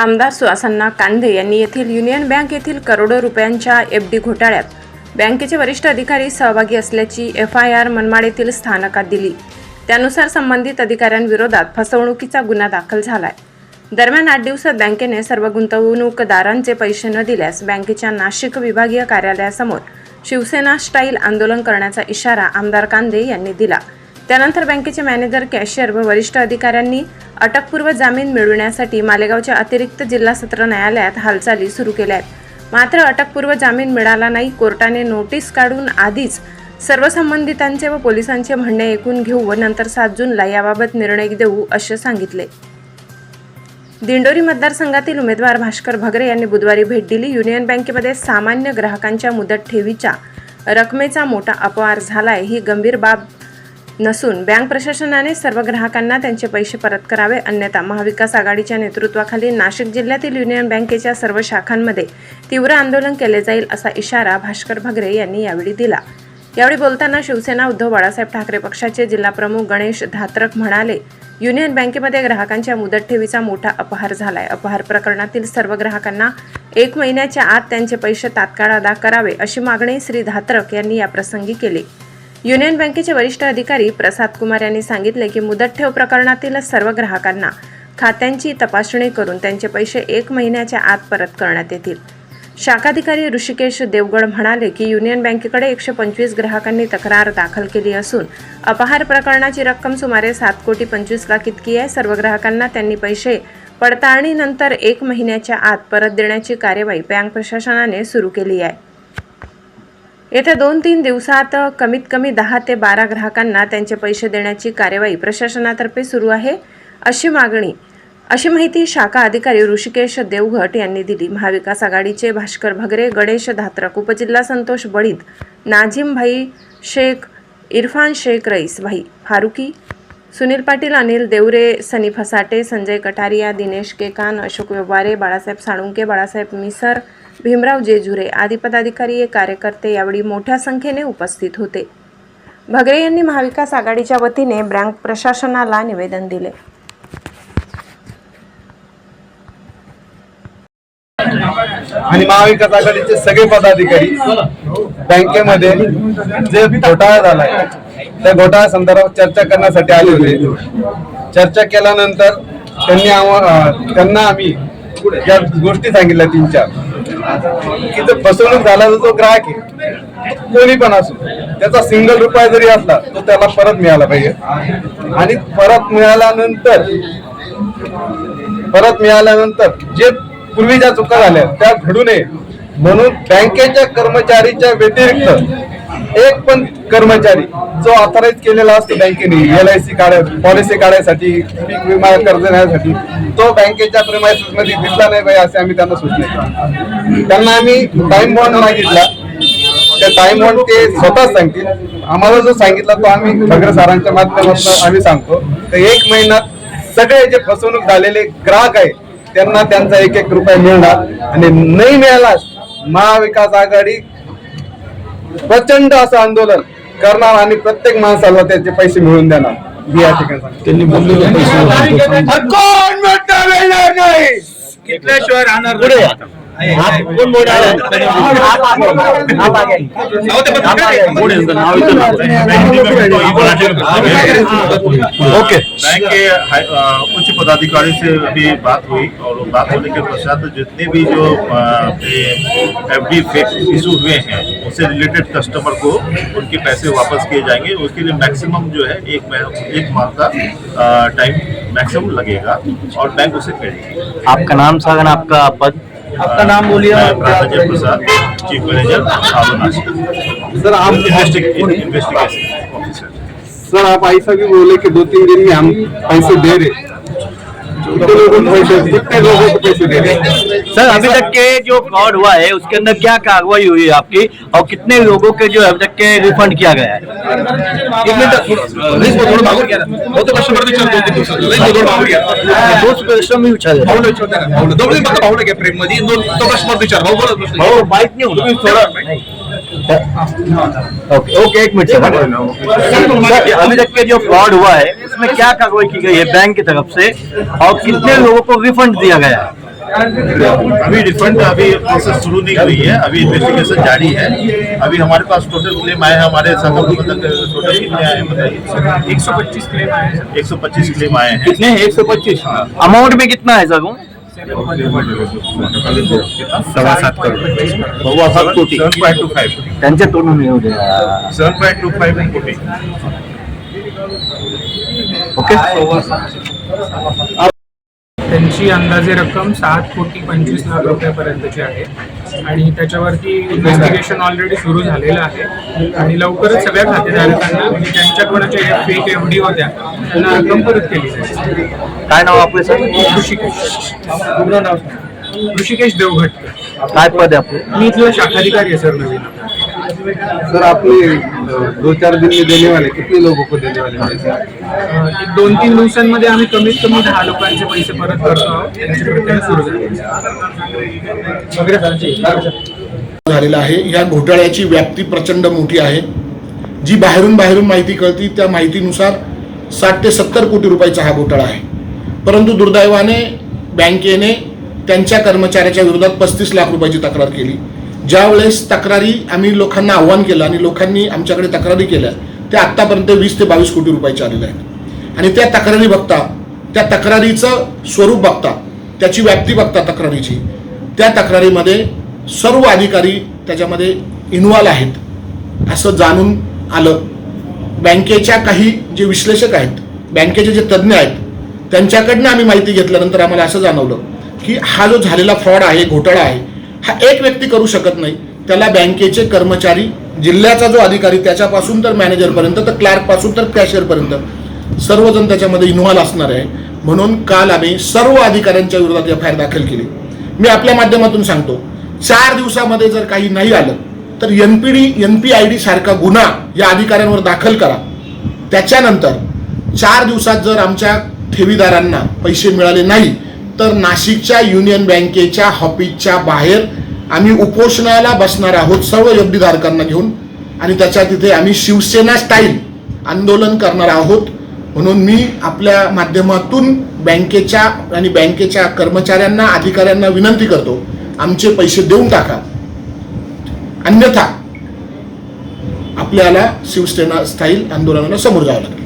आमदार सुहासांना कांदे यांनी येथील युनियन बँक येथील करोडो रुपयांच्या एफ डी घोटाळ्यात बँकेचे वरिष्ठ अधिकारी सहभागी असल्याची एफ आय आर मनमाड येथील स्थानकात दिली. त्यानुसार संबंधित अधिकाऱ्यांविरोधात फसवणुकीचा गुन्हा दाखल झालाय. दरम्यान आठ दिवसात बँकेने सर्व गुंतवणूकदारांचे पैसे न दिल्यास बँकेच्या नाशिक विभागीय कार्यालयासमोर शिवसेना स्टाईल आंदोलन करण्याचा इशारा आमदार कांदे यांनी दिला. त्यानंतर बँकेचे मॅनेजर कॅशियर व वरिष्ठ अधिकाऱ्यांनी अटकपूर्व जामीन मिळविण्यासाठी मालेगावच्या अतिरिक्त जिल्हा सत्र न्यायालयात हालचाली सुरू केल्या आहेत. मात्र अटकपूर्व जामीन मिळाला नाही. कोर्टाने नोटीस काढून आधीच सर्व संबंधितांचे व पोलिसांचे म्हणणे ऐकून घेऊ व नंतर सात जूनला याबाबत निर्णय देऊ असे सांगितले. दिंडोरी मतदारसंघातील उमेदवार भास्कर भगरे यांनी बुधवारी भेट दिली. युनियन बँकेमध्ये सामान्य ग्राहकांच्या मुदत ठेवीच्या रकमेचा मोठा अपहार झालाय. ही गंभीर बाब नसून बँक प्रशासनाने सर्व ग्राहकांना त्यांचे पैसे परत करावे अन्यथा महाविकास आघाडीच्या नेतृत्वाखाली नाशिक जिल्ह्यातील युनियन बँकेच्या सर्व शाखांमध्ये तीव्र आंदोलन केले जाईल असा इशारा भास्कर भगरे यांनी यावेळी दिला. यावेळी बोलताना शिवसेना उद्धव बाळासाहेब ठाकरे पक्षाचे जिल्हाप्रमुख गणेश धात्रक म्हणाले युनियन बँकेमध्ये ग्राहकांच्या मुदत ठेवीचा मोठा अपहार झालाय. अपहार प्रकरणातील सर्व ग्राहकांना एक महिन्याच्या आत त्यांचे पैसे तात्काळ अदा करावे अशी मागणी श्री धात्रक यांनी याप्रसंगी केली. युनियन बँकेचे वरिष्ठ अधिकारी प्रसाद कुमार यांनी सांगितले की मुदत ठेव प्रकरणातील सर्व ग्राहकांना खात्यांची तपासणी करून त्यांचे पैसे एक महिन्याच्या आत परत करण्यात येतील. शाखाधिकारी ऋषिकेश देवगड म्हणाले की युनियन बँकेकडे एकशे पंचवीस ग्राहकांनी तक्रार दाखल केली असून अपहार प्रकरणाची रक्कम सुमारे सात कोटी पंचवीस लाख इतकी आहे. सर्व ग्राहकांना त्यांनी पैसे पडताळणीनंतर एक महिन्याच्या आत परत देण्याची कार्यवाही बँक प्रशासनाने सुरू केली आहे. येत्या दोन तीन दिवसात कमीत कमी दहा ते बारा ग्राहकांना त्यांचे पैसे देण्याची कार्यवाही प्रशासनातर्फे सुरू आहे अशी मागणी अशी माहिती शाखा अधिकारी ऋषिकेश देवघट यांनी दिली. महाविकास आघाडीचे भास्कर भगरे गणेश धात्रक उपजिल्हा संतोष बळीद नाझीमभाई शेख इरफान शेख रईस भाई फारुकी सुनील पाटील अनिल देवरे सनी फसाटे संजय कटारिया दिनेश केकान अशोक व्यवहारे बाळासाहेब साळुंके बाळासाहेब मिसर भीमराव जेजुरे आदी पदाधिकारी कार्यकर्ते यावेळी मोठ्या संख्येने उपस्थित होते. भगरे यांनी महाविकास आघाडीच्या वतीने बँक प्रशासनाला निवेदन दिले. आणि महाविकास आघाडीचे सगळे पदाधिकारी बँकेमध्ये जे घोटाळा झालाय त्या घोटाळा संदर्भात चर्चा करण्यासाठी आले होते. चर्चा केल्यानंतर त्यांनी त्यांना आम्ही या गोष्टी सांगितल्या तीन चार की जर फसवणूक झाला तर तो ग्राहक आहे. कोणी पण असो त्याचा सिंगल रुपया जरी असला तो त्याला परत मिळाला पाहिजे. आणि परत मिळाल्यानंतर परत मिळाल्यानंतर जे पूर्वी ज्या चुका झाल्या त्या घडू नये. म्हणून बँकेच्या कर्मचारीच्या व्यतिरिक्त एक पण कर्मचारी जो ऑथराईज केलेला असतो बँकेने एल आय सी काढ पॉलिसी काढायसाठी पीक विमा कर्ज घेण्यासाठी तो बँकेच्या प्रेमायसिसमध्ये दिसला नाही पाहिजे असे आम्ही त्यांना सूचना त्यांना आम्ही टाइम बॉन्ड मागितला. त्या टाइम बॉन्ड ते स्वतःच सांगतील. आम्हाला जो सांगितला तो आम्ही भगरे सरांच्या माध्यमातून आम्ही सांगतो. तर एक महिन्यात सगळे जे फसवणूक झालेले ग्राहक आहे त्यांना त्यांचा एक एक रुपया मिळणार. आणि नाही मिळाला महाविकास आघाडी प्रचंड असं आंदोलन करणार आणि प्रत्येक माणसाला त्याचे पैसे मिळवून देणार. मी या ठिकाणी. त्यांनी पैसे कोण ओके बैंक के उच्च पदाधिकारी से अभी बात हुई और बात होने के पश्चात जितने भी जो एफ़ डी इशू हुए हैं उससे रिलेटेड कस्टमर को उनके पैसे वापस किए जाएँगे। उसके लिए मैक्सिमम जो है एक एक माह का टाइम मैक्सिमम लगेगा और बैंक उसे करेगी। आपका नाम सागन आपका पद? आपका नाम बोलिए मैं प्रसाद चीफ मैनेजर सर आप इन्वेस्टिगेशन ऑफिसर सर आप ऐसा भी बोले कि दो तीन दिन में हम पैसे दे रहे। कितने लोगों को पैसे कितने लोगों को पैसे दे रहे सर अभी तक के जो फ्रॉड हुआ है उसके अंदर क्या कार्रवाई हुई है आपकी? और कितने लोगों के जो अभी तक के रिफंड किया गया है? एक मिनिट. कस्टमर दोस्त घ्या प्रेम मध्ये तो कस्टमर विचार भाऊ बोलत भाऊ बाईक नहीं होना थोडं ओके ओके एक मिनट सर अभी तक के जो फ्रॉड हुआ है उसमें क्या कार्रवाई की गई है बैंक की तरफ़ से? और कितने लोगों को रिफंड दिया गया है? अभी रिफंड अभी प्रोसेस शुरू नहीं हुई है अभी इन्वेस्टिगेशन जारी है। अभी हमारे पास टोटल क्लेम आए हैं हमारे साथ मतलब टोटल कितने आए हैं बताइए। एक सौ पच्चीस क्लेम आए एक सौ पच्चीस क्लेम आए हैं। कितने एक सौ पच्चीस। अमाउंट में कितना है सर वो? सव्वा सात करोड सव्वा सात कोटी. सेवन पॉईंट टू फाईव्ह त्यांच्या तोंडून येऊ द्या सेवन पॉईंट टू फाईव्ह कोटी. ओके त्यांची अंदाजे रक्कम सात कोटी पंचवीस लाख रुपयापर्यंतची आहे. आणि त्याच्यावरती इन्व्हेस्टिगेशन ऑलरेडी सुरू झालेलं आहे. आणि लवकरच सगळ्या खातेधारकांना म्हणजे ज्यांच्या कोणाच्या फेक एफ डी होत्या त्यांना रक्कम परत केली जाईल. काय नाव आपले सर? ऋषिकेश. पूर्ण नाव. ऋषिकेश देवघट काय पद आहे आपलं? मी इथला शाखाधिकारी आहे सर नवीन. सर आपले अ, दो चार दिन में देने वाले कितने लोगों को देने वाले हैं एक दोन तीन दिवसांमध्ये आम्ही कमीत कमी दहा लोकांचे पैसे परत करतो आहोत. त्यांची प्रक्रिया सुरू झाली झालेला आहे. या घोटाळ्याची व्याप्ती प्रचंड मोठी आहे. जी बाहेरून बाहेरून माहिती कळती त्या माहितीनुसार साठ ते सत्तर कोटी रुपयाचा हा घोटाळा आहे. परंतु दुर्दैवाने बँकेने त्यांच्या कर्मचाऱ्याच्या विरोधात पस्तीस लाख रुपयाची तक्रार केली. ज्यावेळेस तक्रारी आम्ही लोकांना आव्हान केलं आणि लोकांनी आमच्याकडे तक्रारी केल्या त्या आत्तापर्यंत वीस ते बावीस कोटी रुपयाच्या आलेल्या आहेत. आणि त्या तक्रारी बघता त्या तक्रारीचं स्वरूप बघता त्याची व्याप्ती बघता तक्रारीची त्या तक्रारीमध्ये सर्व अधिकारी त्याच्यामध्ये इन्व्हॉल्व आहेत असं जाणून आलं. बँकेच्या काही जे विश्लेषक आहेत बँकेचे जे तज्ज्ञ आहेत त्यांच्याकडनं आम्ही माहिती घेतल्यानंतर आम्हाला असं जाणवलं की हा जो झालेला फ्रॉड आहे घोटाळा आहे हा एक व्यक्ती करू शकत नाही. त्याला बँकेचे कर्मचारी जिल्ह्याचा जो अधिकारी त्याच्यापासून तर मॅनेजरपर्यंत तर क्लार्कपासून तर कॅशियरपर्यंत सर्वजण त्याच्यामध्ये इन्व्हॉल्व्ह असणार आहे. म्हणून काल आम्ही सर्व अधिकाऱ्यांच्या विरोधात एफ आय आर दाखल केली. मी आपल्या माध्यमातून सांगतो चार दिवसामध्ये जर काही नाही आलं तर N P D N P I D सारखा गुन्हा या अधिकाऱ्यांवर दाखल करा. त्याच्यानंतर चार दिवसात जर आमच्या ठेवीदारांना पैसे मिळाले नाही तर नाशिकच्या युनियन बँकेच्या हॉपीजच्या बाहेर आम्ही उपोषणाला बसणार आहोत सर्व योगदीधारकांना घेऊन. आणि त्याच्या तिथे आम्ही शिवसेना स्टाईल आंदोलन करणार आहोत. म्हणून मी आपल्या माध्यमातून बँकेच्या आणि बँकेच्या कर्मचाऱ्यांना अधिकाऱ्यांना विनंती करतो आमचे पैसे देऊन टाका. अन्यथा आपल्याला शिवसेना स्थायी आंदोलनाला समोर जावं लागेल